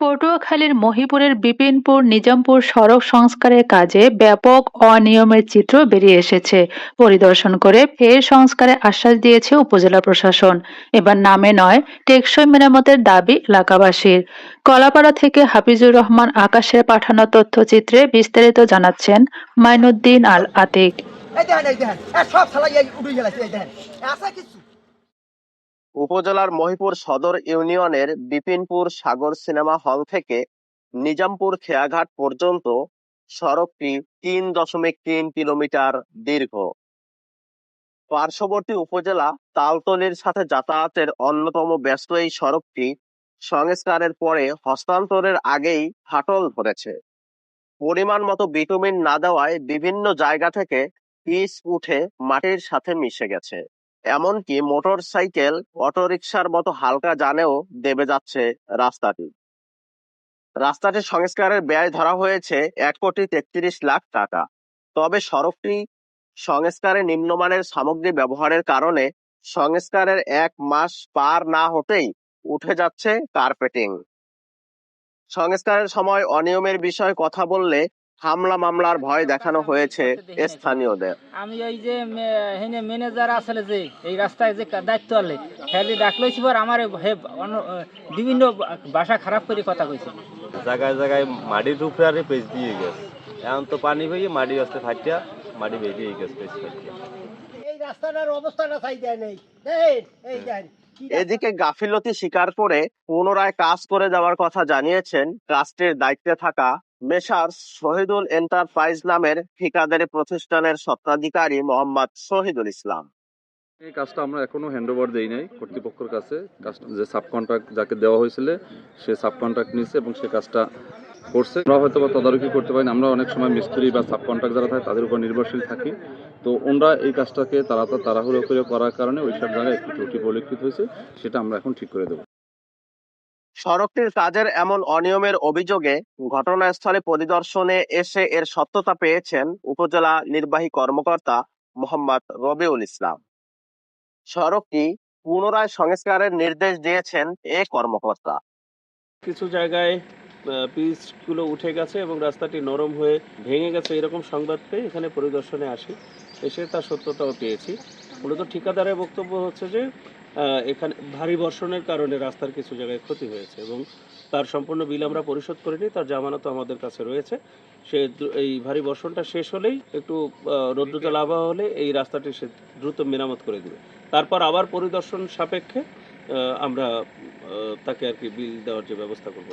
পটুয়াখালীর মহিপুরের বিপিনপুর নিজামপুর সড়ক সংস্কারের কাজে ব্যাপক অনিয়মের চিত্র বেরিয়ে এসেছে। পরিদর্শন করে ফের সংস্কারের আশ্বাস দিয়েছে উপজেলা প্রশাসন। এবার নামে নয়, টেকসই মেরামতের দাবি এলাকাবাসীর। কলাপাড়া থেকে হাফিজুর রহমান আকাশের পাঠানো তথ্যচিত্রে বিস্তারিত জানাচ্ছেন মাইনুদ্দিন আল আতিক। উপজেলার মহিপুর সদর ইউনিয়নের বিপিনপুর সাগর সিনেমা হল থেকে নিজামপুর খেয়াঘাট পর্যন্ত সড়কটি তিন দশমিক তিন কিলোমিটার দীর্ঘ। পার্শ্ববর্তী উপজেলা তালতলির সাথে যাতায়াতের অন্যতম ব্যস্ত এই সড়কটি সংস্কারের পরে হস্তান্তরের আগেই ফাটল ধরেছে। পরিমাণ মতো বিটুমিন না দেওয়ায় বিভিন্ন জায়গা থেকে পিচ উঠে মাটির সাথে মিশে গেছে। এমনকি মোটর সাইকেল অটোরিকশার মতো হালকা যানেও দেবে যাচ্ছে রাস্তাটি। রাস্তাটি সংস্কারের ব্যয় ধরা হয়েছে এক কোটি তেত্রিশ লাখ টাকা। তবে সড়কটি সংস্কারে নিম্নমানের সামগ্রী ব্যবহারের কারণে সংস্কারের এক মাস পার না হতেই উঠে যাচ্ছে কার্পেটিং। সংস্কারের সময় অনিয়মের বিষয়ে কথা বললে হামলা মামলার ভয় দেখানো হয়েছে স্থানীয়দের। আমি ওই যে হেনে ম্যানেজার আসলে যে এই রাস্তায় যে দায়িত্ব আলে হেলে ডাকলইছি পর আমার বিভিন্ন ভাষা খারাপ করে কথা কইছে। জায়গায় জায়গায় মাটির উপরে আরে পেজ দিয়ে গেছে। এখন তো পানি হয়ে মাটি আসতে ফাটিয়া মাটি বেরিয়ে গেছে পেজ ফাটিয়া। এই রাস্তাটার অবস্থাটা চাই দেয় নেই। এই রাস্তা- এদিকে গাফিলতি স্বীকার করে পুনরায় কাজ করে যাওয়ার কথা জানিয়েছেন ট্রাস্টের দায়িত্বে থাকা মেসার্স শহীদুল এন্টারপ্রাইজ নামের ঠিকাদারি প্রতিষ্ঠানের স্বত্বাধিকারী মোহাম্মদ শহীদুল ইসলাম। এই কাজটা আমরা এখনও হ্যান্ড ওভার দেই নাই কর্তৃপক্ষের কাছে। যে সাব কন্ট্রাক্ট যাকে দেওয়া হয়েছিল, সে সাব কন্ট্রাক্ট নিয়েছে এবং সে কাজটা করছে। আমরা হয়তো বা তদারকি করতে পারি আমরা অনেক সময় মিস্ত্রি বা সাব কন্ট্রাক্ট যারা থাকে, তাদের উপর নির্ভরশীল থাকি। তো ওনরা এই কাজটাকে তারা তাড়াহুড়ো করে করার কারণে ওই সব জায়গায় একটু ত্রুটি পরিলক্ষিত হয়েছে। সেটা আমরা এখন ঠিক করে দেবো। সড়কটির কাজের এমন অনিয়মের অভিযোগে ঘটনাস্থলে পরিদর্শনে এসে এর সত্যতা পেয়েছেন উপজেলা নির্বাহী কর্মকর্তা মোহাম্মদ রবিউল ইসলাম। সড়কটি পুনরায় সংস্কারের নির্দেশ দিয়েছেন এ কর্মকর্তা। কিছু জায়গায় পিচগুলো উঠে গেছে এবং রাস্তাটি নরম হয়ে ভেঙে গেছে এরকম সংবাদ পেয়ে এখানে পরিদর্শনে আসি। এসে তার সত্যতাও পেয়েছি। মূলত ঠিকাদারের বক্তব্য হচ্ছে যে এখানে ভারী বর্ষণের কারণে রাস্তার কিছু জায়গায় ক্ষতি হয়েছে এবং তার সম্পূর্ণ বিল আমরা পরিশোধ করিনি তার জামানত আমাদের কাছে রয়েছে। সে এই ভারী বর্ষণটা শেষ হলেই একটু আহ, লাভা হলে এই রাস্তাটি সে দ্রুত মেরামত করে দিবে। তারপর আবার পরিদর্শন সাপেক্ষে আমরা তাকে আর কি বিল দেওয়ার যে ব্যবস্থা করব।